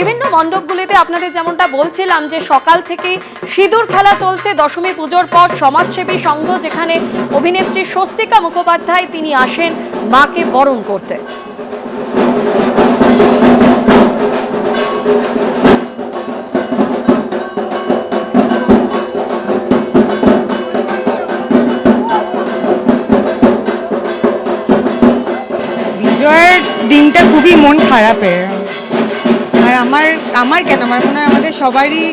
বিভিন্ন মণ্ডপগুলিতে আপনাদের যেমনটা বলছিলাম যে সকাল থেকেই সিঁদুর খেলা চলছে, দশমী পুজোর পর সমাজসেবী সংঘ যেখানে অভিনেত্রী স্বস্তিকা মুখোপাধ্যায় তিনি আসেন মাকে বরণ করতে। দিনটা খুবই মন খারাপের। আর আমার আমার কেন? আমার মনে হয় আমাদের সবারই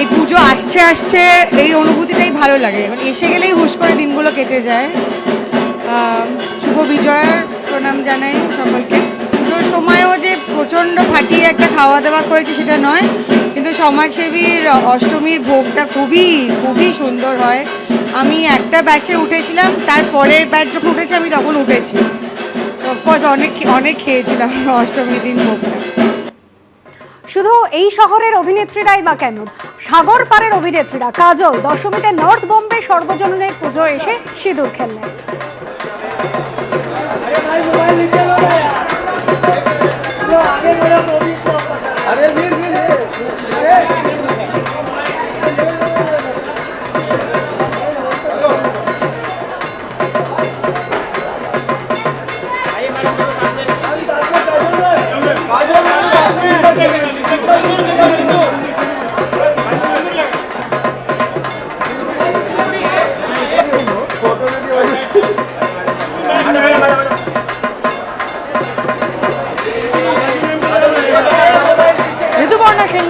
এই পুজো আসছে আসছে, এই অনুভূতিটাই ভালো লাগে। মানে এসে গেলেই হুশ করে দিনগুলো কেটে যায়। শুভ বিজয়ের প্রণাম জানাই সকলকে। পুজোর সময়ও যে প্রচণ্ড ফাটিয়ে একটা খাওয়া দাওয়া করেছে সেটা নয়, কিন্তু সমাজসেবীর অষ্টমীর ভোগটা খুবই খুবই সুন্দর হয়। আমি একটা ব্যাচে উঠেছিলাম, তার পরের ব্যাচ যখন উঠেছি, আমি তখন উঠেছি। অফকোর্স অনেক অনেক খেয়েছিলাম অষ্টমীর দিন ভোগটা। শুধু এই শহরের অভিনেত্রীরাই বা কেন? সাগর পাড়ের অভিনেত্রীরা, কাজল, দশমীতে নর্থ বোম্বে সর্বজনীনের পুজো এসে সিঁদুর খেললেন।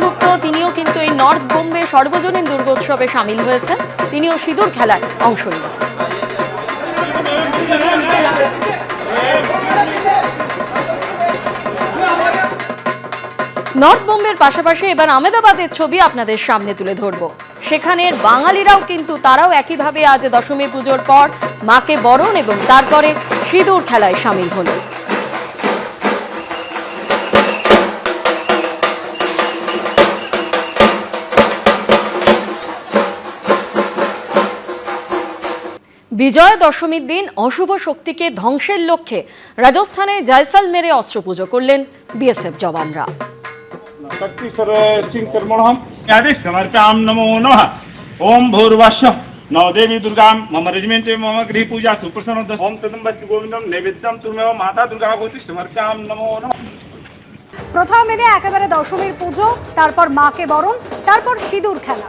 সেনগুপ্ত তিনিও কিন্তু এই নর্থ বোম্বে সর্বজনীন দুর্গোৎসবে সামিল হয়েছেন। তিনিও সিঁদুর খেলায় অংশ নিয়েছেন। নর্থ বোম্বের পাশাপাশি এবার আমেদাবাদের ছবি আপনাদের সামনে তুলে ধরব। সেখানের বাঙালিরাও কিন্তু তারাও একইভাবে আজ দশমী পুজোর পর মাকে বরণ এবং তারপরে সিঁদুর খেলায় সামিল হলো বিজয় দশমীর দিন অশুভ শক্তিকে ধ্বংসের লক্ষ্যে রাজস্থানে জয়সালমেরে অস্ত্রপুজো করলেন বিএসএফ জওয়ানরা। ওম ভূর্বাস নদেবী দুর্গা মম রজমেন্তে মম গৃহ পূজা সুপ্রসন্ন ওম তদম বস্তু গোবিন্দম নৈবেদ্যম তুমেও মাতা দুর্গা ভূতি সমর্প্যাম নমো নম। প্রথা একেবারে দশমীর পুজো তারপর মাকে বরণ তারপর সিঁদুর খেলা।